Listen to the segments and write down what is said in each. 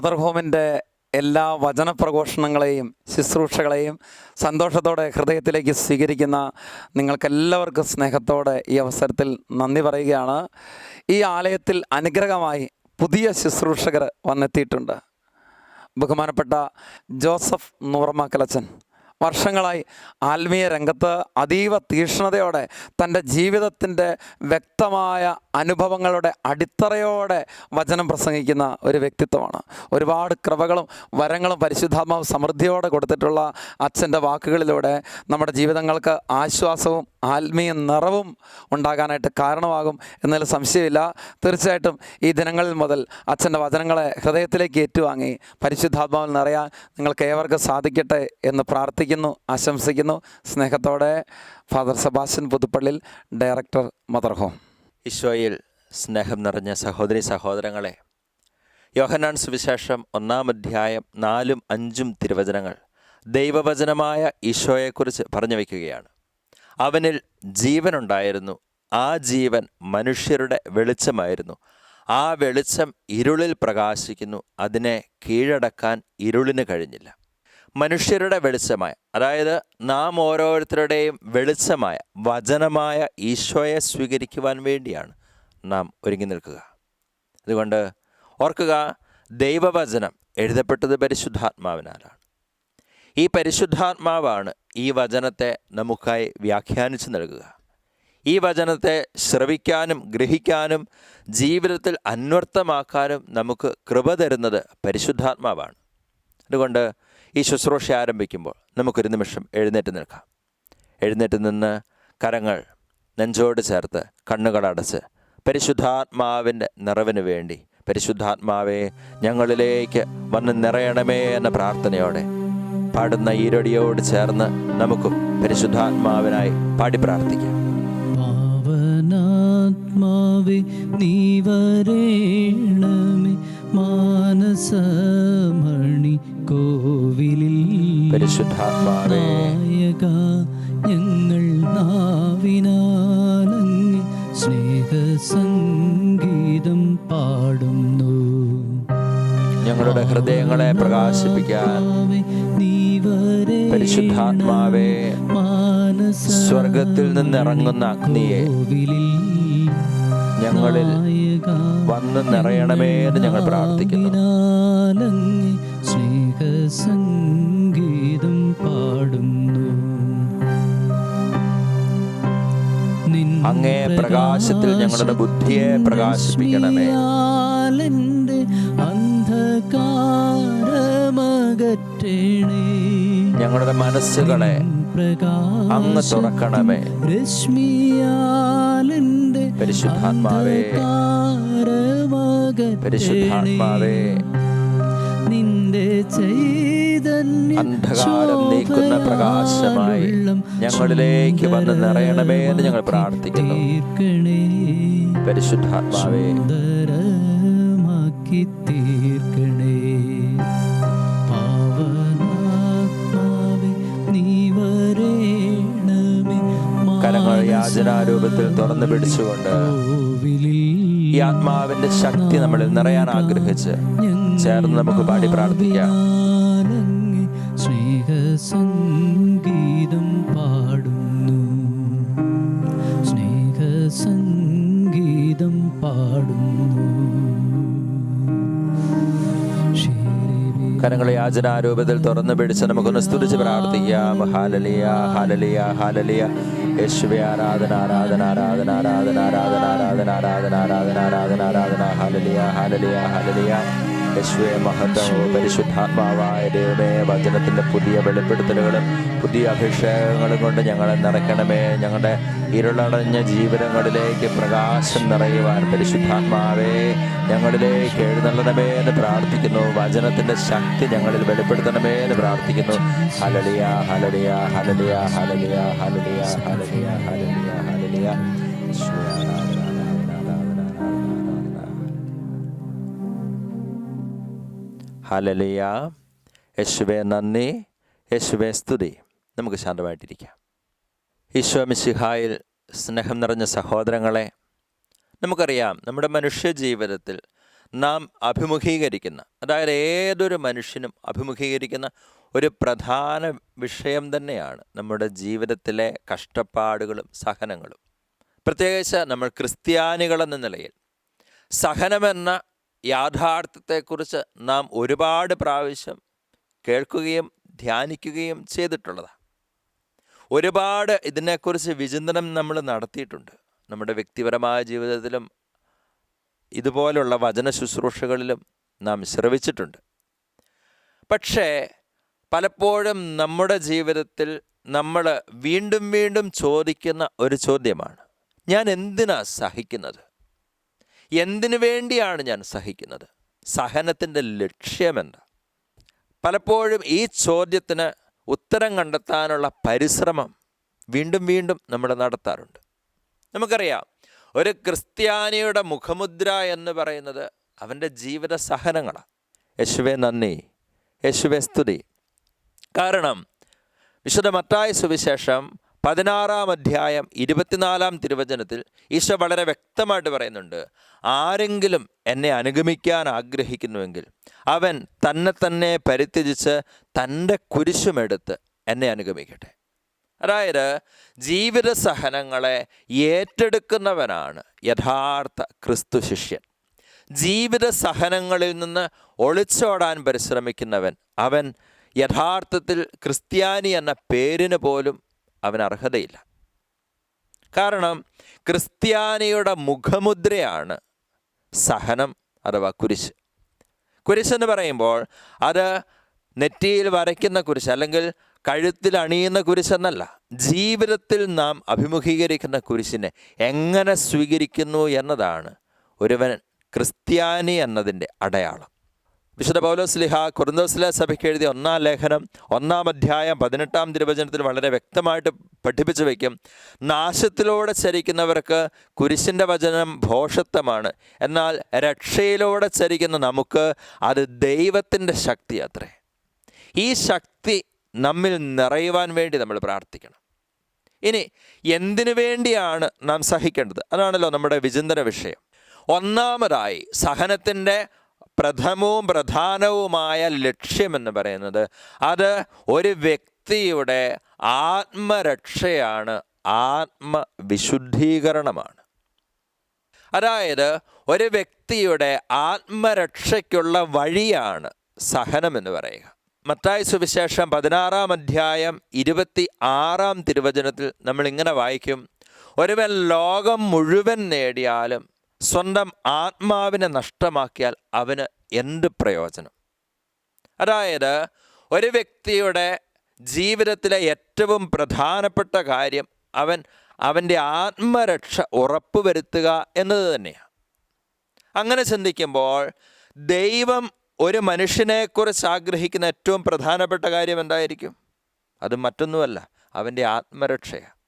Mother ഹോമിന്റെ എല്ലാ വചനപ്രഘോഷണങ്ങളെയും ശുശ്രൂഷകളെയും സന്തോഷത്തോടെ ഹൃദയത്തിലേക്ക് സ്വീകരിക്കുന്ന നിങ്ങൾക്കെല്ലാവർക്കും സ്നേഹത്തോടെ ഈ അവസരത്തിൽ നന്ദി പറയുകയാണ്. ഈ ആലയത്തിൽ അനുഗ്രഹമായി പുതിയ ശുശ്രൂഷകർ വന്നെത്തിയിട്ടുണ്ട്. ബഹുമാനപ്പെട്ട ജോസഫ് നൂറമാക്കലച്ചൻ വർഷങ്ങളായി ആത്മീയ രംഗത്ത് അതീവ തീക്ഷ്ണതയോടെ തന്റെ ജീവിതത്തിന്റെ വ്യക്തമായ അനുഭവങ്ങളുടെ അടിത്തറയോടെ വചനം പ്രസംഗിക്കുന്ന ഒരു വ്യക്തിത്വമാണ്. ഒരുപാട് കൃപകളും വരങ്ങളും പരിശുദ്ധാത്മാവ് സമൃദ്ധിയോടെ കൊടുത്തിട്ടുള്ള അച്ഛന്റെ വാക്കുകളിലൂടെ നമ്മുടെ ജീവിതങ്ങൾക്ക് ആശ്വാസവും ആത്മീയ നിറവും ഉണ്ടാകാനായിട്ട് കാരണമാകും എന്നതിൽ സംശയമില്ല. തീർച്ചയായിട്ടും ഈ ദിനങ്ങളിൽ മുതൽ അച്ഛന്റെ വചനങ്ങളെ ഹൃദയത്തിലേക്ക് ഏറ്റുവാങ്ങി പരിശുദ്ധാത്മാവിൽ നിറയാൻ നിങ്ങൾക്ക് ഏവർക്കും സാധിക്കട്ടെ എന്ന് പ്രാർത്ഥിക്കുന്നു ആശംസിക്കുന്നു. സ്നേഹത്തോടെ father Sebastian Puthuppallil director mother home. ഈശോയിൽ സ്നേഹം നിറഞ്ഞ സഹോദരി സഹോദരങ്ങളെ യോഹനാൻ സുവിശേഷം ഒന്നാം അധ്യായം നാലും അഞ്ചും തിരുവചനങ്ങൾ ദൈവവചനമായ ഈശോയെക്കുറിച്ച് പറഞ്ഞു വയ്ക്കുകയാണ്. അവനിൽ ജീവനുണ്ടായിരുന്നു ആ ജീവൻ മനുഷ്യരുടെ വെളിച്ചമായിരുന്നു. ആ വെളിച്ചം ഇരുളിൽ പ്രകാശിക്കുന്നു അതിനെ കീഴടക്കാൻ ഇരുളിന് കഴിഞ്ഞില്ല. മനുഷ്യരുടെ വെളിച്ചമായ അതായത് നാം ഓരോരുത്തരുടെയും വെളിച്ചമായ വചനമായ ഈശോയെ സ്വീകരിക്കുവാൻ വേണ്ടിയാണ് നാം ഒരുങ്ങി നിൽക്കുക. അതുകൊണ്ട് ഓർക്കുക ദൈവവചനം എഴുതപ്പെട്ടത് പരിശുദ്ധാത്മാവിനാലാണ്. ഈ പരിശുദ്ധാത്മാവാണ് ഈ വചനത്തെ നമുക്കായി വ്യാഖ്യാനിച്ചു നൽകുക. ഈ വചനത്തെ ശ്രവിക്കാനും ഗ്രഹിക്കാനും ജീവിതത്തിൽ അന്വർത്ഥമാക്കാനും നമുക്ക് കൃപ തരുന്നത് പരിശുദ്ധാത്മാവാണ്. അതുകൊണ്ട് ഈ ശുശ്രൂഷ ആരംഭിക്കുമ്പോൾ നമുക്കൊരു നിമിഷം എഴുന്നേറ്റ് നിൽക്കാം. എഴുന്നേറ്റ് നിന്ന് കരങ്ങൾ നെഞ്ചോട് ചേർത്ത് കണ്ണുകളടച്ച് പരിശുദ്ധാത്മാവിന്റെ നിറവിന് വേണ്ടി പരിശുദ്ധാത്മാവെ ഞങ്ങളിലേക്ക് വന്ന് നിറയണമേ എന്ന പ്രാർത്ഥനയോടെ പാടുന്ന ഈരടിയോട് ചേർന്ന് നമുക്കും പരിശുദ്ധാത്മാവിനായി പാടി പ്രാർത്ഥിക്കാം. പരിശുദ്ധാത്മാവേ. ഞങ്ങൾ നാവിനാലങ്ങ് സ്നേഹസംഗീതം പാടുന്നു. ഞങ്ങളുടെ ഹൃദയങ്ങളെ പ്രകാശിപ്പിക്കാൻ പരിശുദ്ധാത്മാവേ സ്വർഗത്തിൽ നിന്നിറങ്ങുന്ന അഗ്നിയെ ഞങ്ങളിൽ വന്ന് നിറയണമേ എന്ന് ഞങ്ങൾ പ്രാർത്ഥിക്കുന്നു. പ്രകാശത്തിൽ ഞങ്ങളുടെ ബുദ്ധിയെ പ്രകാശിപ്പിക്കണമേ. ഞങ്ങളുടെ മനസ്സുകളെ അങ്ങ് തുറക്കണമേ. രശ്മിയാലിന്റെ പരിശുദ്ധാത്മാവേ. പരിശുദ്ധാത്മാവേ. അന്ധകാരം നീക്കുന്ന പ്രകാശമായി ഞങ്ങളിലേക്ക് വന്ന് നിറയണമേ എന്ന് ഞങ്ങൾ പ്രാർത്ഥിക്കുന്നു. പരിശുദ്ധാത്മാവേ. തീർക്കണേ. കരങ്ങൾ യാചനാരൂപത്തിൽ തുറന്നു പിടിച്ചുകൊണ്ട് ഈ ആത്മാവിന്റെ ശക്തി നമ്മളിൽ നിറയാൻ ആഗ്രഹിച്ച് ചേർന്ന് നമുക്ക് പാടി പ്രാർത്ഥിക്കാം. സ്നേഹസംഗീതം പാടുന്നു. സ്നേഹസംഗീതം പാടുന്നു. കരങ്ങളെ യാചനാരൂപത്തിൽ തുറന്നു പിടിച്ച് നമുക്കൊന്ന് സ്തുതിച്ച് പ്രാർത്ഥിക്കാം. ഹാലലിയ ഹാലലിയ ഹാലലിയ. യേശുവെ ആരാധന ആരാധന ആരാധന ആരാധന ആരാധന ആരാധന ആരാധന ആരാധന ആരാധന ആരാധന ഹാലലിയ ഹാലലിയ ഹാലലിയ. യേശുവെ മഹത്വമോ പരിശുദ്ധാത്മാവായ ദൈവമേ വചനത്തിന്റെ പുതിയ വെളിപ്പെടുത്തലുകളും പുതിയ അഭിഷേകങ്ങളും കൊണ്ട് ഞങ്ങളെ നിറയ്ക്കണമേ. ഞങ്ങളുടെ ഇരുളടഞ്ഞ ജീവിതങ്ങളിലേക്ക് പ്രകാശം നിറയുവാൻ പരിശുദ്ധാത്മാവേ ഞങ്ങളിലേക്ക് എഴുന്നള്ളണമേ എന്ന് പ്രാർത്ഥിക്കുന്നു. വചനത്തിന്റെ ശക്തി ഞങ്ങളിൽ വെളിപ്പെടുത്തണമേ എന്ന് പ്രാർത്ഥിക്കുന്നു. ഹലലിയ ഹലലിയ ഹലലിയ ഹലലിയ ഹലലിയ ഹലലിയ ഹലലിയ ഹലലിയ ഹലലിയ യേശുവെ നന്ദി. യേശുവെ സ്തുതി. നമുക്ക് ശാന്തമായിട്ടിരിക്കാം. ഈശോ മിശിഹായിൽ സ്നേഹം നിറഞ്ഞ സഹോദരങ്ങളെ നമുക്കറിയാം നമ്മുടെ മനുഷ്യ ജീവിതത്തിൽ നാം അഭിമുഖീകരിക്കുന്ന അതായത് ഏതൊരു മനുഷ്യനും അഭിമുഖീകരിക്കുന്ന ഒരു പ്രധാന വിഷയം തന്നെയാണ് നമ്മുടെ ജീവിതത്തിലെ കഷ്ടപ്പാടുകളും സഹനങ്ങളും. പ്രത്യേകിച്ച് നമ്മൾ ക്രിസ്ത്യാനികളെന്ന നിലയിൽ സഹനമെന്ന യാഥാർത്ഥ്യത്തെക്കുറിച്ച് നാം ഒരുപാട് പ്രാവശ്യം കേൾക്കുകയും ധ്യാനിക്കുകയും ചെയ്തിട്ടുള്ളതാണ് ഒരുപാട് ഇതിനെക്കുറിച്ച് വിചിന്തനം നമ്മൾ നടത്തിയിട്ടുണ്ട്. നമ്മുടെ വ്യക്തിപരമായ ജീവിതത്തിലും ഇതുപോലുള്ള വചന ശുശ്രൂഷകളിലും നാം ശ്രവിച്ചിട്ടുണ്ട്. പക്ഷേ പലപ്പോഴും നമ്മുടെ ജീവിതത്തിൽ നമ്മൾ വീണ്ടും വീണ്ടും ചോദിക്കുന്ന ഒരു ചോദ്യമാണ് ഞാൻ എന്തിനാ സഹിക്കുന്നത്? എന്തിനു വേണ്ടിയാണ് ഞാൻ സഹിക്കുന്നത്? സഹനത്തിന്റെ ലക്ഷ്യമെന്താ? പലപ്പോഴും ഈ ചോദ്യത്തിന് ഉത്തരം കണ്ടെത്താനുള്ള പരിശ്രമം വീണ്ടും വീണ്ടും നമ്മൾ നടത്താറുണ്ട്. നമുക്കറിയാം ഒരു ക്രിസ്ത്യാനിയുടെ മുഖമുദ്ര എന്ന് പറയുന്നത് അവന്റെ ജീവിത സഹനങ്ങളാണ് യേശുവെ നന്ദി യേശുവെ സ്തുതി. കാരണം വിശുദ്ധ മത്തായ സുവിശേഷം പതിനാറാം അധ്യായം ഇരുപത്തിനാലാം തിരുവചനത്തിൽ ഈശോ വളരെ വ്യക്തമായിട്ട് പറയുന്നുണ്ട് ആരെങ്കിലും എന്നെ അനുഗമിക്കാൻ ആഗ്രഹിക്കുന്നുവെങ്കിൽ അവൻ തന്നെ തന്നെ പരിത്യജിച്ച് തന്റെ കുരിശുമെടുത്ത് എന്നെ അനുഗമിക്കട്ടെ. അതായത് ജീവിത സഹനങ്ങളെ ഏറ്റെടുക്കുന്നവനാണ് യഥാർത്ഥ ക്രിസ്തു ശിഷ്യൻ. ജീവിത സഹനങ്ങളിൽ നിന്ന് ഒളിച്ചോടാൻ പരിശ്രമിക്കുന്നവൻ അവൻ യഥാർത്ഥത്തിൽ ക്രിസ്ത്യാനി എന്ന പേരിന് പോലും അവൻ അർഹതയില്ല കാരണം ക്രിസ്ത്യാനിയുടെ മുഖമുദ്രയാണ് സഹനം അഥവാ കുരിശ്. കുരിശെന്ന് പറയുമ്പോൾ അത് നെറ്റിയിൽ വരയ്ക്കുന്ന കുരിശ് അല്ലെങ്കിൽ കഴുത്തിൽ അണിയുന്ന കുരിശെന്നല്ല. ജീവിതത്തിൽ നാം അഭിമുഖീകരിക്കുന്ന കുരിശിനെ എങ്ങനെ സ്വീകരിക്കുന്നു എന്നതാണ് ഒരുവൻ ക്രിസ്ത്യാനി എന്നതിന്റെ അടയാളം. വിശുദ്ധ പൗലോസ്ലിഹ കുറുന്തോസ്ലിഹ സഭയ്ക്ക് എഴുതിയ ഒന്നാം ലേഖനം ഒന്നാം അധ്യായം പതിനെട്ടാം തിരുവചനത്തിൽ വളരെ വ്യക്തമായിട്ട് പഠിപ്പിച്ചു വയ്ക്കും. നാശത്തിലൂടെ ചരിക്കുന്നവർക്ക് കുരിശിന്റെ വചനം ഭോഷത്വമാണ്. എന്നാൽ രക്ഷയിലൂടെ ചരിക്കുന്ന നമുക്ക് അത് ദൈവത്തിന്റെ ശക്തി അത്രേ. ഈ ശക്തി നമ്മിൽ നിറയുവാൻ വേണ്ടി നമ്മൾ പ്രാർത്ഥിക്കണം. ഇനി എന്തിനു വേണ്ടിയാണ് നാം സഹിക്കേണ്ടത്? അതാണല്ലോ നമ്മുടെ വിചിന്തന വിഷയം. ഒന്നാമതായി സഹനത്തിന്റെ പ്രഥമവും പ്രധാനവുമായ ലക്ഷ്യമെന്ന് പറയുന്നത് അത് ഒരു വ്യക്തിയുടെ ആത്മരക്ഷയാണ് ആത്മവിശുദ്ധീകരണമാണ്. അതായത് ഒരു വ്യക്തിയുടെ ആത്മരക്ഷയ്ക്കുള്ള വഴിയാണ് സഹനം എന്ന് പറയുക. മത്തായ സുവിശേഷം പതിനാറാം അധ്യായം ഇരുപത്തി ആറാം തിരുവചനത്തിൽ നമ്മൾ ഇങ്ങനെ വായിക്കും ഒരുവൻ ലോകം മുഴുവൻ നേടിയാലും സ്വന്തം ആത്മാവിനെ നഷ്ടമാക്കിയാൽ അവന് എന്ത് പ്രയോജനം? അതായത് ഒരു വ്യക്തിയുടെ ജീവിതത്തിലെ ഏറ്റവും പ്രധാനപ്പെട്ട കാര്യം അവൻ അവന്റെ ആത്മരക്ഷ ഉറപ്പുവരുത്തുക എന്നത് തന്നെയാണ്. അങ്ങനെ ചിന്തിക്കുമ്പോൾ ദൈവം ഒരു മനുഷ്യനെക്കുറിച്ച് ആഗ്രഹിക്കുന്ന ഏറ്റവും പ്രധാനപ്പെട്ട കാര്യം എന്തായിരിക്കും? അത് മറ്റൊന്നുമല്ല അവന്റെ ആത്മരക്ഷയാണ്.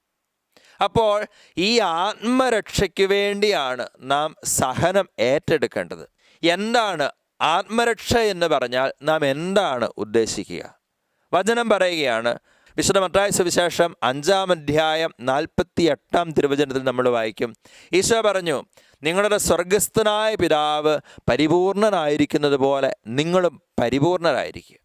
അപ്പോൾ ഈ ആത്മരക്ഷയ്ക്ക് വേണ്ടിയാണ് നാം സഹനം ഏറ്റെടുക്കേണ്ടത്. എന്താണ് ആത്മരക്ഷ എന്ന് പറഞ്ഞാൽ നാം എന്താണ് ഉദ്ദേശിക്കുക? വചനം പറയുകയാണ് വിശുദ്ധ മത്തായ സുവിശേഷം അഞ്ചാം അധ്യായം നാൽപ്പത്തി എട്ടാം തിരുവചനത്തിൽ നമ്മൾ വായിക്കും. ഈശോ പറഞ്ഞു നിങ്ങളുടെ സ്വർഗസ്ഥനായ പിതാവ് പരിപൂർണനായിരിക്കുന്നത് പോലെ നിങ്ങളും പരിപൂർണരായിരിക്കുക.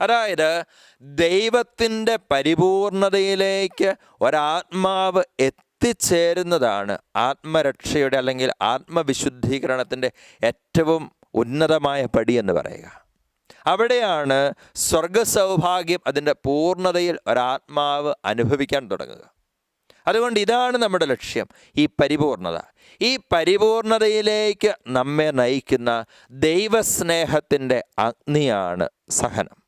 അതായത് ദൈവത്തിന്റെ പരിപൂർണതയിലേക്ക് ഒരാത്മാവ് എത്തിച്ചേരുന്നതാണ് ആത്മരക്ഷയുടെ അല്ലെങ്കിൽ ആത്മവിശുദ്ധീകരണത്തിന്റെ ഏറ്റവും ഉന്നതമായ പടി എന്ന് പറയുക. അവിടെയാണ് സ്വർഗസൗഭാഗ്യം അതിന്റെ പൂർണതയിൽ ഒരാത്മാവ് അനുഭവിക്കാൻ തുടങ്ങുക. അതുകൊണ്ട് ഇതാണ് നമ്മുടെ ലക്ഷ്യം ഈ പരിപൂർണത. ഈ പരിപൂർണതയിലേക്ക് നമ്മെ നയിക്കുന്ന ദൈവസ്നേഹത്തിന്റെ അഗ്നിയാണ് സഹനം.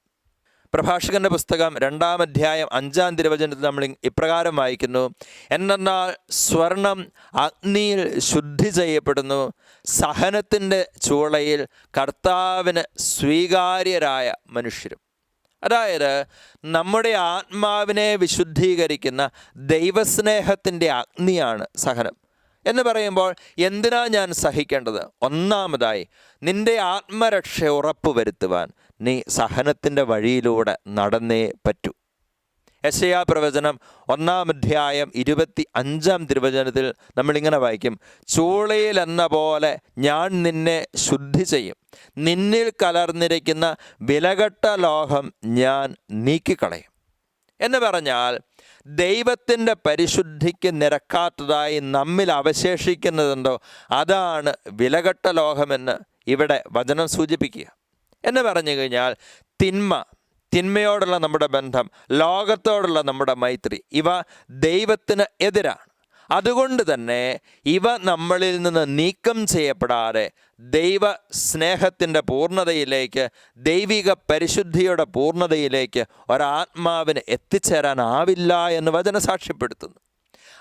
പ്രഭാഷകന്റെ പുസ്തകം രണ്ടാം അധ്യായം അഞ്ചാം തിരുവചനത്തിൽ നമ്മൾ ഇപ്രകാരം വായിക്കുന്നു. എന്നാൽ സ്വർണം അഗ്നിയിൽ ശുദ്ധി ചെയ്യപ്പെടുന്നു. സഹനത്തിന്റെ ചൂളയിൽ കർത്താവിന് സ്വീകാര്യരായ മനുഷ്യരും. അതായത് നമ്മുടെ ആത്മാവിനെ വിശുദ്ധീകരിക്കുന്ന ദൈവസ്നേഹത്തിന്റെ അഗ്നിയാണ് സഹനം. എന്ന് പറയുമ്പോൾ എന്തിനാ ഞാൻ സഹിക്കേണ്ടത്? ഒന്നാമതായി നിന്റെ ആത്മരക്ഷ ഉറപ്പുവരുത്തുവാൻ. നീ സഹനത്തിന്റെ വഴിയിലൂടെ നടന്നേ പറ്റൂ. യശയാ പ്രവചനം ഒന്നാം അധ്യായം ഇരുപത്തി അഞ്ചാം തിരുവചനത്തിൽ നമ്മളിങ്ങനെ വായിക്കും. ചൂളയിൽ എന്ന പോലെ ഞാൻ നിന്നെ ശുദ്ധി ചെയ്യും. നിന്നിൽ കലർന്നിരിക്കുന്ന വിലകെട്ട ലോഹം ഞാൻ നീക്കിക്കളയും. എന്ന് പറഞ്ഞാൽ ദൈവത്തിന്റെ പരിശുദ്ധിക്ക് നിരക്കാത്തതായി നമ്മിൽ അവശേഷിക്കുന്നതുണ്ടോ അതാണ് വിലകെട്ട ലോഹമെന്ന് ഇവിടെ വചനം സൂചിപ്പിക്കുക. എന്ന് പറഞ്ഞു കഴിഞ്ഞാൽ തിന്മ തിന്മയോടുള്ള നമ്മുടെ ബന്ധം ലോകത്തോടുള്ള നമ്മുടെ മൈത്രി ഇവ ദൈവത്തിന് എതിരാണ്. അതുകൊണ്ട് തന്നെ ഇവ നമ്മളിൽ നിന്ന് നീക്കം ചെയ്യപ്പെടാതെ ദൈവ സ്നേഹത്തിന്റെ പൂർണതയിലേക്ക് ദൈവിക പരിശുദ്ധിയുടെ പൂർണതയിലേക്ക് ഒരാത്മാവിന് എത്തിച്ചേരാനാവില്ല എന്ന് വചന സാക്ഷ്യപ്പെടുത്തുന്നു.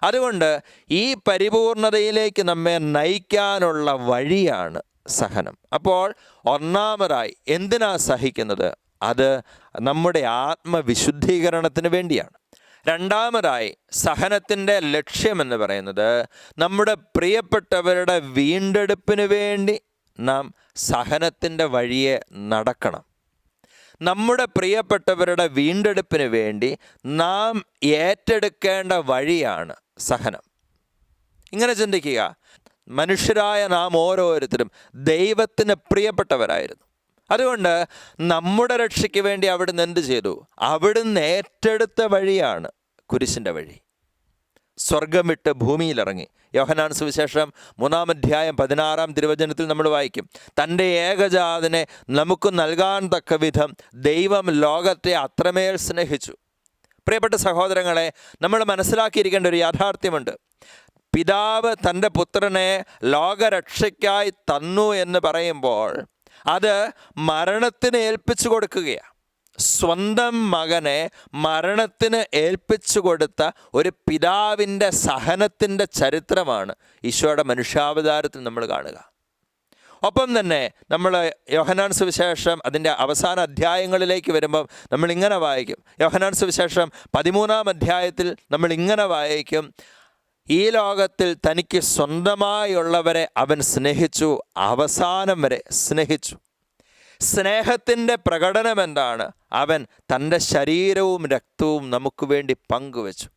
അതുകൊണ്ട് ഈ പരിപൂർണതയിലേക്ക് നമ്മെ നയിക്കാനുള്ള വഴിയാണ് സഹനം. അപ്പോൾ ഒന്നാമതായി എന്തിനാ സഹിക്കുന്നത്? അത് നമ്മുടെ ആത്മവിശുദ്ധീകരണത്തിന് വേണ്ടിയാണ്. രണ്ടാമതായി സഹനത്തിന്റെ ലക്ഷ്യമെന്ന് പറയുന്നത് നമ്മുടെ പ്രിയപ്പെട്ടവരുടെ വീണ്ടെടുപ്പിന് വേണ്ടി നാം സഹനത്തിന്റെ വഴിയെ നടക്കണം. നമ്മുടെ പ്രിയപ്പെട്ടവരുടെ വീണ്ടെടുപ്പിന് വേണ്ടി നാം ഏറ്റെടുക്കേണ്ട വഴിയാണ് സഹനം. ഇങ്ങനെ ചിന്തിക്കുക. മനുഷ്യരായ നാം ഓരോരുത്തരും ദൈവത്തിന് പ്രിയപ്പെട്ടവരായിരുന്നു. അതുകൊണ്ട് നമ്മുടെ രക്ഷയ്ക്ക് വേണ്ടി അവിടുന്ന് എന്ത് ചെയ്തു? അവിടുന്ന് ഏറ്റെടുത്ത വഴിയാണ് കുരിശിന്റെ വഴി. സ്വർഗം വിട്ട് ഭൂമിയിലിറങ്ങി. യോഹനാൻ സുവിശേഷം മൂന്നാം അധ്യായം പതിനാറാം തിരുവചനത്തിൽ നമ്മൾ വായിക്കും. തന്റെ ഏകജാതനെ നമുക്ക് നൽകാൻ തക്ക വിധം ദൈവം ലോകത്തെ അത്രമേൽ സ്നേഹിച്ചു. പ്രിയപ്പെട്ട സഹോദരങ്ങളെ നമ്മൾ മനസ്സിലാക്കിയിരിക്കേണ്ട ഒരു യാഥാർത്ഥ്യമുണ്ട്. പിതാവ് തന്റെ പുത്രനെ ലോകരക്ഷയ്ക്കായി തന്നു എന്ന് പറയുമ്പോൾ അത് മരണത്തിന് ഏൽപ്പിച്ചു കൊടുക്കുകയാണ്. സ്വന്തം മകനെ മരണത്തിന് ഏൽപ്പിച്ചു കൊടുത്ത ഒരു പിതാവിന്റെ സഹനത്തിന്റെ ചരിത്രമാണ് ഈശോയുടെ മനുഷ്യാവതാരത്തിൽ നമ്മൾ കാണുക. ഒപ്പം തന്നെ നമ്മൾ യോഹനാൻ സുവിശേഷം അതിന്റെ അവസാന അധ്യായങ്ങളിലേക്ക് വരുമ്പം നമ്മൾ ഇങ്ങനെ വായിക്കും. യോഹനാൻ സുവിശേഷം പതിമൂന്നാം അധ്യായത്തിൽ നമ്മൾ ഇങ്ങനെ വായിക്കും. ഈ ലോകത്തിൽ തനിക്ക് സ്വന്തമായുള്ളവരെ അവൻ സ്നേഹിച്ചു അവസാനം വരെ സ്നേഹിച്ചു. സ്നേഹത്തിന്റെ പ്രകടനം എന്താണ്? അവൻ തന്റെ ശരീരവും രക്തവും നമുക്ക് വേണ്ടി പങ്കുവച്ചു.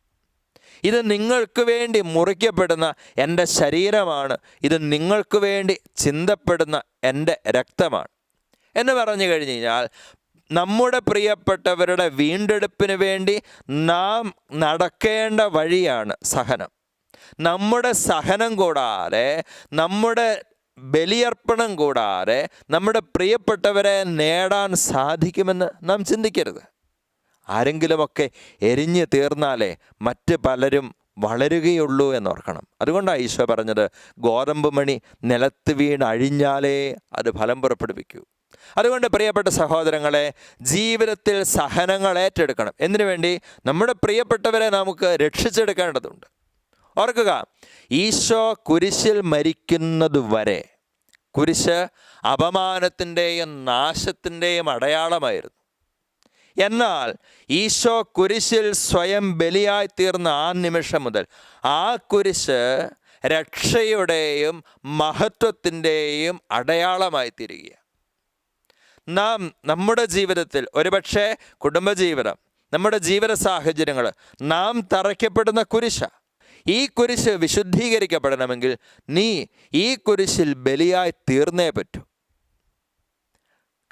ഇത് നിങ്ങൾക്ക് വേണ്ടി മുറിക്കപ്പെടുന്ന എന്റെ ശരീരമാണ്. ഇത് നിങ്ങൾക്ക് വേണ്ടി ചിന്തപ്പെടുന്ന എന്റെ രക്തമാണ്. എന്ന് പറഞ്ഞു കഴിഞ്ഞു കഴിഞ്ഞാൽ നമ്മുടെ പ്രിയപ്പെട്ടവരുടെ വീണ്ടെടുപ്പിന് വേണ്ടി നാം നടക്കേണ്ട വഴിയാണ് സഹനം. നമ്മുടെ സഹനം കൂടാതെ നമ്മുടെ ബലിയർപ്പണം കൂടാതെ നമ്മുടെ പ്രിയപ്പെട്ടവരെ നേടാൻ സാധിക്കുമെന്ന് നാം ചിന്തിക്കരുത്. ആരെങ്കിലുമൊക്കെ എരിഞ്ഞു തീർന്നാലേ മറ്റ് പലരും വളരുകയുള്ളൂ എന്നോർക്കണം. അതുകൊണ്ടാണ് ഈശോ പറഞ്ഞത് ഗോതമ്പ് മണി നിലത്ത് വീണ് അഴിഞ്ഞാലേ അത് ഫലം പുറപ്പെടുവിക്കൂ. അതുകൊണ്ട് പ്രിയപ്പെട്ട സഹോദരങ്ങളെ ജീവിതത്തിൽ സഹനങ്ങൾ ഏറ്റെടുക്കണം. എന്തിനു വേണ്ടി നമ്മുടെ പ്രിയപ്പെട്ടവരെ നമുക്ക് രക്ഷിച്ചെടുക്കേണ്ടതുണ്ട്. ഓർക്കുക ഈശോ കുരിശിൽ മരിക്കുന്നതുവരെ കുരിശ് അപമാനത്തിന്റെയും നാശത്തിന്റെയും അടയാളമായിരുന്നു. എന്നാൽ ഈശോ കുരിശിൽ സ്വയം ബലിയായി തീർന്ന ആ നിമിഷം മുതൽ ആ കുരിശ് രക്ഷയുടെയും മഹത്വത്തിന്റെയും അടയാളമായി തീരുകയാണ്. നാം നമ്മുടെ ജീവിതത്തിൽ ഒരുപക്ഷെ കുടുംബജീവിതം നമ്മുടെ ജീവിത സാഹചര്യങ്ങൾ നാം തറയ്ക്കപ്പെടുന്ന കുരിശ ഈ കുരിശ് വിശുദ്ധീകരിക്കപ്പെടണമെങ്കിൽ നീ ഈ കുരിശിൽ ബലിയായി തീർന്നേ പറ്റൂ.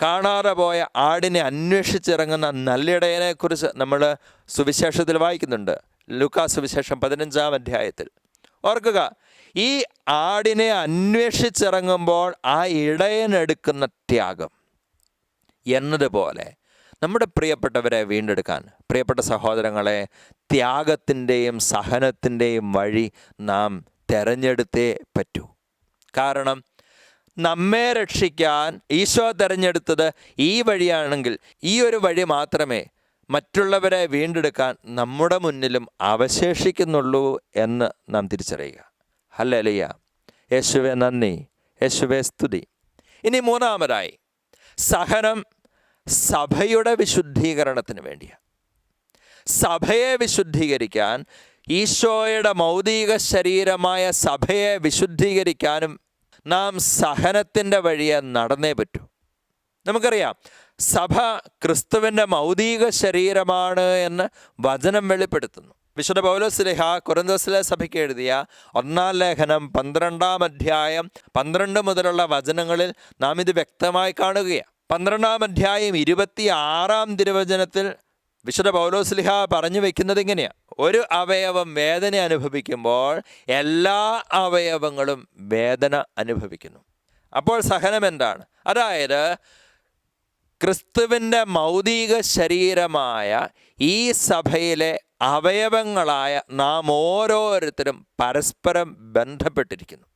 കാണാതെ പോയ ആടിനെ അന്വേഷിച്ചിറങ്ങുന്ന നല്ലിടയനെക്കുറിച്ച് നമ്മൾ സുവിശേഷത്തിൽ വായിക്കുന്നുണ്ട്. ലുക്കാ സുവിശേഷം പതിനഞ്ചാം അധ്യായത്തിൽ. ഓർക്കുക ഈ ആടിനെ അന്വേഷിച്ചിറങ്ങുമ്പോൾ ആ ഇടയനെടുക്കുന്ന ത്യാഗം എന്നതുപോലെ നമ്മുടെ പ്രിയപ്പെട്ടവരെ വീണ്ടെടുക്കാൻ പ്രിയപ്പെട്ട സഹോദരങ്ങളെ ത്യാഗത്തിന്റെയും സഹനത്തിന്റെയും വഴി നാം തിരഞ്ഞെടുത്തേ പറ്റൂ. കാരണം നമ്മെ രക്ഷിക്കാൻ ഈശോ തിരഞ്ഞെടുത്തത് ഈ വഴിയാണെങ്കിൽ ഈ ഒരു വഴി മാത്രമേ മറ്റുള്ളവരെ വീണ്ടെടുക്കാൻ നമ്മുടെ മുന്നിലും അവശേഷിക്കുന്നുള്ളൂ എന്ന് നാം തിരിച്ചറിയുക. ഹല്ലലിയ. യേശുവെ നന്ദി. യേശുവെ സ്തുതി. ഇനി മൂന്നാമതായി. സഹനം സഭയുടെ വിശുദ്ധീകരണത്തിന് വേണ്ടിയാണ്. സഭയെ വിശുദ്ധീകരിക്കാൻ ഈശോയുടെ മൗതിക ശരീരമായ സഭയെ വിശുദ്ധീകരിക്കാനും നാം സഹനത്തിന്റെ വഴിയെ നടന്നേ പറ്റൂ. നമുക്കറിയാം സഭ ക്രിസ്തുവിന്റെ മൗതിക ശരീരമാണ് എന്ന് വചനം വെളിപ്പെടുത്തുന്നു. വിശുദ്ധ പൗലോസ്ലിഹ കൊരന്തോസിലെ സഭയ്ക്ക് എഴുതിയ ഒന്നാം ലേഖനം പന്ത്രണ്ടാം അധ്യായം പന്ത്രണ്ട് മുതലുള്ള വചനങ്ങളിൽ നാം ഇത് വ്യക്തമായി കാണുകയാണ്. പന്ത്രണ്ടാം അധ്യായം ഇരുപത്തി ആറാം തിരുവചനത്തിൽ വിശുദ്ധ പൗലോസ്ലിഹ പറഞ്ഞു വെക്കുന്നത് ഇങ്ങനെയാണ് ഒരു അവയവം വേദന അനുഭവിക്കുമ്പോൾ എല്ലാ അവയവങ്ങളും വേദന അനുഭവിക്കുന്നു. അപ്പോൾ സഹനം എന്താണ്? അതായത് ക്രിസ്തുവിന്റെ മൗതിക ശരീരമായ ഈ സഭയിലെ അവയവങ്ങളായ നാം ഓരോരുത്തരും പരസ്പരം ബന്ധപ്പെട്ടിരിക്കുന്നു.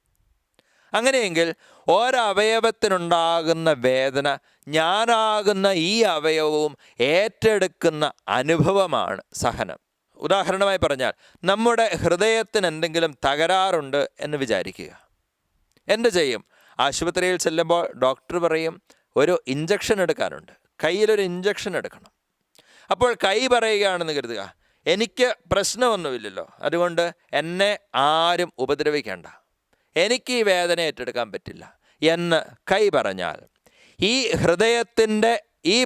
അങ്ങനെയെങ്കിൽ ഒരവയവത്തിനുണ്ടാകുന്ന വേദന ഞാനാകുന്ന ഈ അവയവവും ഏറ്റെടുക്കുന്ന അനുഭവമാണ് സഹനം. ഉദാഹരണമായി പറഞ്ഞാൽ നമ്മുടെ ഹൃദയത്തിന് എന്തെങ്കിലും തകരാറുണ്ട് എന്ന് വിചാരിക്കുക. എന്ത് ചെയ്യും? ആശുപത്രിയിൽ ചെല്ലുമ്പോൾ ഡോക്ടർ പറയും ഒരു ഇഞ്ചക്ഷൻ എടുക്കാനുണ്ട്. കയ്യിലൊരു ഇഞ്ചക്ഷൻ എടുക്കണം. അപ്പോൾ കൈ പറയുകയാണെന്ന് കരുതുക. എനിക്ക് പ്രശ്നമൊന്നുമില്ലല്ലോ. അതുകൊണ്ട് എന്നെ ആരും ഉപദ്രവിക്കേണ്ട. എനിക്ക് ഈ വേദന ഏറ്റെടുക്കാൻ പറ്റില്ല എന്ന് കൈ പറഞ്ഞാൽ ഈ ഹൃദയത്തിന്റെ ഈ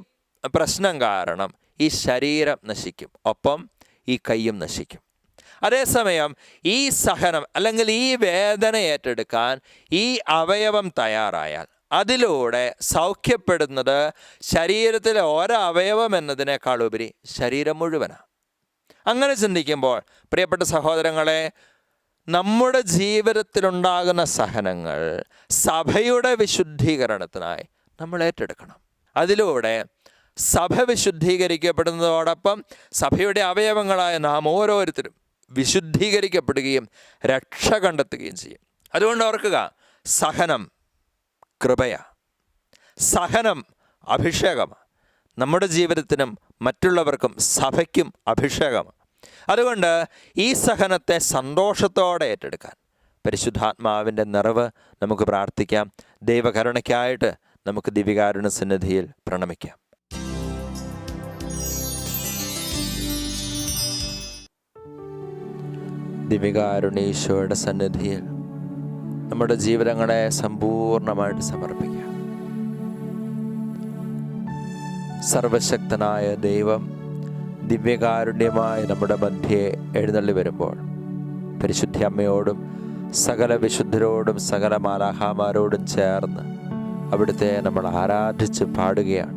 പ്രശ്നം കാരണം ഈ ശരീരം നശിക്കും. ഒപ്പം ഈ കൈയും നശിക്കും. അതേസമയം ഈ സഹനം അല്ലെങ്കിൽ ഈ വേദന ഏറ്റെടുക്കാൻ ഈ അവയവം തയ്യാറായാൽ അതിലൂടെ സൗഖ്യപ്പെടുന്നത് ശരീരത്തിലെ ഒരവയവം എന്നതിനേക്കാൾ ഉപരി ശരീരം മുഴുവനാണ് അങ്ങനെ ചിന്തിക്കുമ്പോൾ പ്രിയപ്പെട്ട സഹോദരങ്ങളെ നമ്മുടെ ജീവിതത്തിലുണ്ടാകുന്ന സഹനങ്ങൾ സഭയുടെ വിശുദ്ധീകരണത്തിനായി നമ്മൾ ഏറ്റെടുക്കണം. അതിലൂടെ സഭ വിശുദ്ധീകരിക്കപ്പെടുന്നതോടൊപ്പം സഭയുടെ അവയവങ്ങളായ നാം ഓരോരുത്തരും വിശുദ്ധീകരിക്കപ്പെടുകയും രക്ഷ കണ്ടെത്തുകയും ചെയ്യും. അതുകൊണ്ട് ഓർക്കുക സഹനം കൃപയ. സഹനം അഭിഷേകമാണ് നമ്മുടെ ജീവിതത്തിനും മറ്റുള്ളവർക്കും സഭയ്ക്കും അഭിഷേകമാണ് അതുകൊണ്ട് ഈ സഹനത്തെ സന്തോഷത്തോടെ ഏറ്റെടുക്കാൻ പരിശുദ്ധാത്മാവിന്റെ നിറവ് നമുക്ക് പ്രാർത്ഥിക്കാം. ദൈവകരുണയ്ക്കായിട്ട് നമുക്ക് ദിവികാരുണ സന്നിധിയിൽ പ്രണമിക്കാം. ദിവികാരുണീശോയുടെ സന്നിധിയിൽ നമ്മുടെ ജീവിതങ്ങളെ സമ്പൂർണമായിട്ട് സമർപ്പിക്കാം. സർവശക്തനായ ദൈവം ദിവ്യകാരുണ്യമായി നമ്മുടെ മധ്യേ എഴുന്നള്ളി വരുമ്പോൾ പരിശുദ്ധി അമ്മയോടും സകല വിശുദ്ധരോടും സകല മാലാഹാമാരോടും ചേർന്ന് അവിടുത്തെ നമ്മൾ ആരാധിച്ച് പാടുകയാണ്.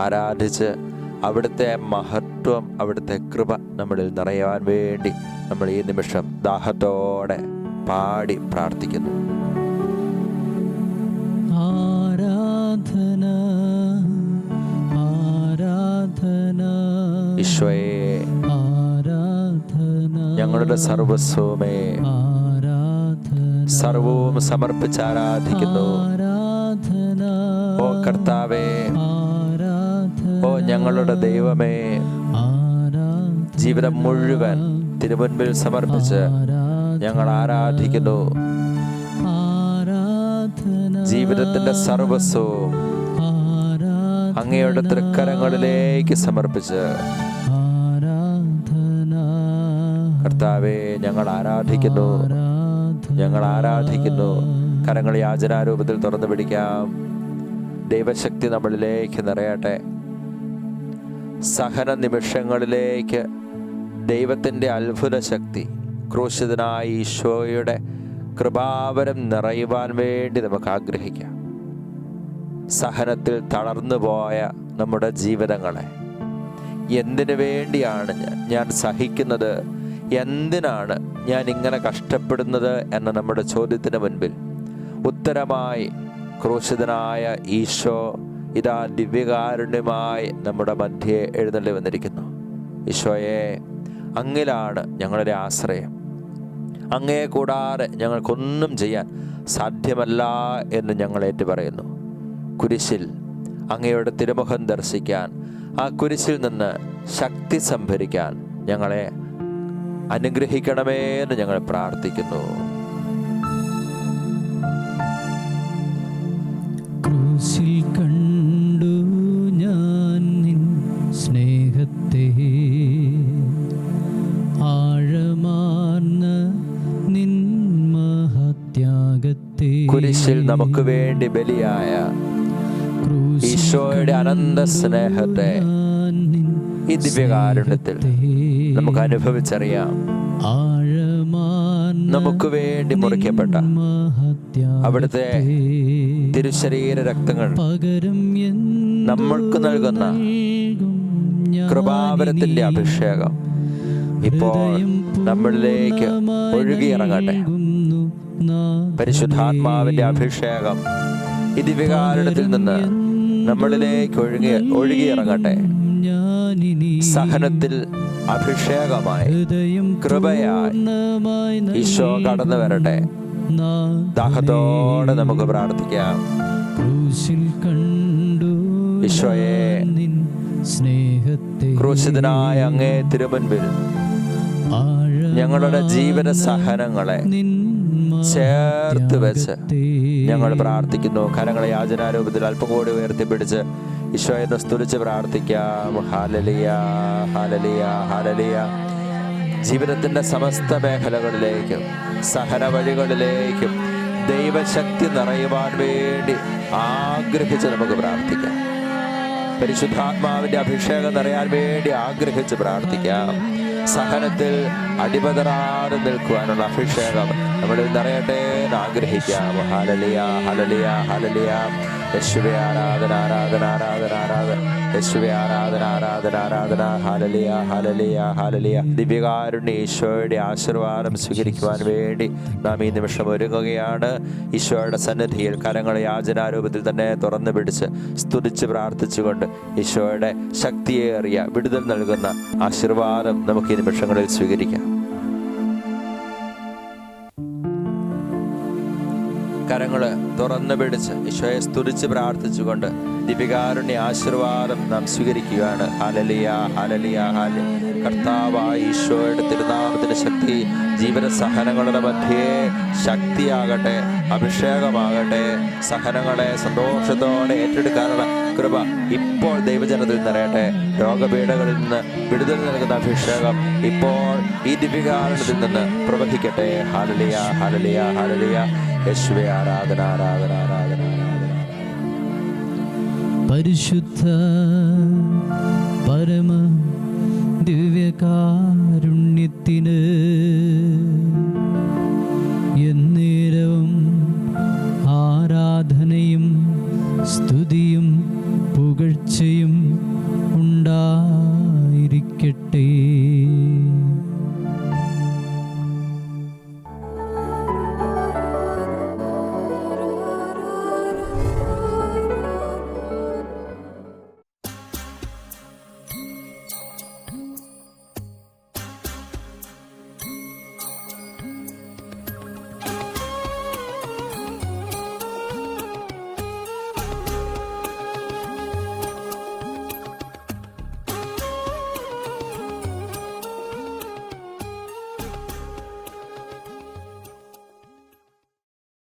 ആരാധിച്ച് അവിടുത്തെ മഹത്വം അവിടുത്തെ കൃപ നമ്മളിൽ നിറയാൻ വേണ്ടി നമ്മൾ ഈ നിമിഷം ദാഹത്തോടെ പാടി പ്രാർത്ഥിക്കുന്നു. ആരാധന ആരാധന. ഈശോയെ ഞങ്ങളുടെ സർവസ്വമേ. സർവവും സമർപ്പിച്ച് ആരാധിക്കുന്നു. ഓ കർത്താവേ ഓ ഞങ്ങളുടെ ദൈവമേ ജീവിതം മുഴുവൻ തിരുമുൻപിൽ സമർപ്പിച്ച് ഞങ്ങൾ ആരാധിക്കുന്നു. ജീവിതത്തിന്റെ സർവസ്വവും അങ്ങയുടെ തൃക്കരങ്ങളിലേക്ക് സമർപ്പിച്ച് കർത്താവെ ഞങ്ങൾ ആരാധിക്കുന്നു. ഞങ്ങൾ ആരാധിക്കുന്നു. കരങ്ങൾ യാചനാരൂപത്തിൽ തുറന്നു പിടിക്കാം. ദൈവശക്തി നമ്മളിലേക്ക് നിറയട്ടെ. സഹന നിമിഷങ്ങളിലേക്ക് ദൈവത്തിന്റെ അത്ഭുത ശക്തി ക്രൂശിതനായ ഈശോയുടെ കൃപാവരം നിറയുവാൻ വേണ്ടി നമുക്ക് ആഗ്രഹിക്കാം. സഹനത്തിൽ തളർന്നു പോയ നമ്മുടെ ജീവിതങ്ങളെ. എന്തിനു വേണ്ടിയാണ് ഞാൻ- സഹിക്കുന്നത്? എന്തിനാണ് ഞാൻ ഇങ്ങനെ കഷ്ടപ്പെടുന്നത് എന്ന നമ്മുടെ ചോദ്യത്തിന് മുൻപിൽ? ഉത്തരമായി ക്രൂശിതനായ ഈശോ ഇതാ ദിവ്യകാരുണ്യമായി നമ്മുടെ മധ്യയെ എഴുന്നള്ളി വന്നിരിക്കുന്നു. ഈശോയെ അങ്ങിലാണ് ഞങ്ങളുടെ ആശ്രയം. അങ്ങയെ കൂടാതെ ഞങ്ങൾക്കൊന്നും ചെയ്യാൻ സാധ്യമല്ല എന്ന് ഞങ്ങൾ ഏറ്റു പറയുന്നു കുരിശിൽ അങ്ങയുടെ തിരുമുഖം ദർശിക്കാൻ ആ കുരിശിൽ നിന്ന് ശക്തി സംഭരിക്കാൻ ഞങ്ങളെ അനുഗ്രഹിക്കണമേ എന്ന് ഞങ്ങൾ പ്രാർത്ഥിക്കുന്നു. ക്രൂശിൽ കണ്ടു ഞാൻ നിൻ സ്നേഹത്തെ. ആഴമാർന്ന നിൻ മഹത്യാഗത്തെ. കുരിശിൽ നമുക്ക് വേണ്ടി ബലിയായ ഈശോയുടെ അനന്ത സ്നേഹത്തെ. ഈ ദിവ്യകാരുണ്യത്തിൽ നമുക്ക് അനുഭവിച്ചറിയാം. നമുക്ക് വേണ്ടി മുറിക്കപ്പെട്ട അവിടുത്തെ തിരുശരീര രക്തങ്ങൾ നമ്മൾക്ക് നൽകുന്ന കൃപാവരത്തിന്റെ അഭിഷേകം. ഇപ്പോൾ നമ്മളിലേക്ക് ഒഴുകിയിറങ്ങട്ടെ. പരിശുദ്ധാത്മാവിന്റെ അഭിഷേകം ഇതിവികാരണത്തിൽ നിന്ന് നമ്മളിലേക്ക് ഒഴുകി ഒഴുകിയിറങ്ങട്ടെ. സഹനത്തിൽ അഭിഷേകമായി ഹൃദയം കൃപയായി ഈശോ കടന്നു വരട്ടെ. ദാഹത്തോടെ നമുക്ക് പ്രാർത്ഥിക്കാം. ഈശോയെ ക്രൂശിതനായ അങ്ങേ തിരുമുൻപിൽ ഞങ്ങളുടെ ജീവന സഹനങ്ങളെ ചേർത്ത് വെച്ച് ഞങ്ങൾ പ്രാർത്ഥിക്കുന്നു. കരങ്ങളെ യാചനാരൂപത്തിൽ അല്പം കൂടി ഉയർത്തിപ്പിടിച്ച് ഈശോയെന്ന് സ്തുതിച്ച് പ്രാർത്ഥിക്കാം. ഹാലലിയ ഹാലലിയ ഹാലലിയ ജീവിതത്തിന്റെ സമസ്ത മേഖലകളിലേക്കും സഹന വഴികളിലേക്കും ദൈവശക്തി നിറയുവാൻ വേണ്ടി ആഗ്രഹിച്ച് നമുക്ക് പ്രാർത്ഥിക്കാം. പരിശുദ്ധാത്മാവിന്റെ അഭിഷേകം നിറയാൻ വേണ്ടി ആഗ്രഹിച്ച് പ്രാർത്ഥിക്കാം. സഹനത്തിൽ അടിപതറാതെ നിൽക്കുവാനുള്ള അഭിഷേകം നമ്മളിൽ നിറയട്ടെ ആഗ്രഹിക്കാം. ഹലലിയ ഹലലിയ ഹലലിയ യേശുവെ ആരാധന ആരാധന ആരാധന ആരാധന. യേശുവെ ആരാധന ആരാധന ആരാധന. ഹലലിയ ഹലലിയ ഹലലിയ ദിവ്യകാരുണ്യ ഈശോയുടെ ആശീർവാദം സ്വീകരിക്കുവാൻ വേണ്ടി നാം ഈ നിമിഷം ഒരുങ്ങുകയാണ്. ഈശോയുടെ സന്നിധിയിൽ കരങ്ങളെ യാചനാരൂപത്തിൽ തന്നെ തുറന്നു പിടിച്ച് സ്തുതിച്ച് പ്രാർത്ഥിച്ചുകൊണ്ട് ഈശോയുടെ ശക്തിയേറിയ വിടുതൽ നൽകുന്ന ആശീർവാദം നമുക്ക് ഈ നിമിഷങ്ങളിൽ സ്വീകരിക്കാം. കരങ്ങൾ തുറന്നു പിടിച്ച് ഈശോയെ സ്തുതിച്ച് പ്രാർത്ഥിച്ചുകൊണ്ട് ദിപികാരുണ്യ ആശീർവാദം നാം സ്വീകരിക്കുകയാണ്. ഹലലിയ ഹലലിയ ഹാല കർത്താവായ ഈശോയുടെ തിരുനാമത്തിന് ശക്തി ജീവന സഹനങ്ങളുടെ മധ്യേ ശക്തിയാകട്ടെ അഭിഷേകമാകട്ടെ. സഹനങ്ങളെ സന്തോഷത്തോടെ ഏറ്റെടുക്കാനുള്ള കൃപ ഇപ്പോൾ ദൈവജനത്തിൽ നിറയട്ടെ. രോഗപീഠകളിൽ നിന്ന് വിടുതൽ നൽകുന്ന അഭിഷേകം ഇപ്പോൾ ഈ ദിപികാരണത്തിൽ നിന്ന് പ്രവഹിക്കട്ടെ. ഹാലലിയ ഹാലലിയ ഹാലലിയ യേശുവെ ആരാധന ആരാധന ആരാധന ആരാധന. പരിശുദ്ധ പരമ ദിവ്യകാരുണ്യത്തിന്